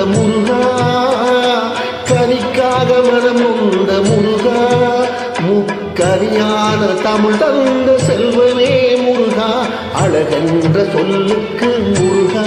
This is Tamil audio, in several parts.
மனம் முருகா கனிக்காக மனம் உண்ட முருகா முக்கரியான தமிழ் தந்த செல்வனே முருகா. அழகென்ற சொல்லுக்கு முருகா.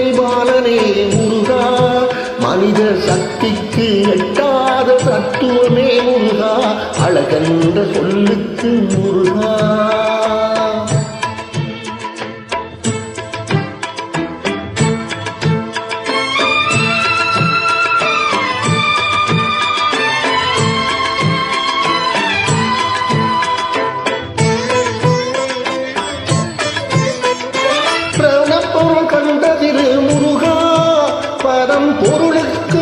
சக்தியுமை பாலனே முருகா மனித சக்திக்கு எட்டாத தத்துவமே முருகா அழகென்ற சொல்லுக்கு முருகா. பொருளுக்கு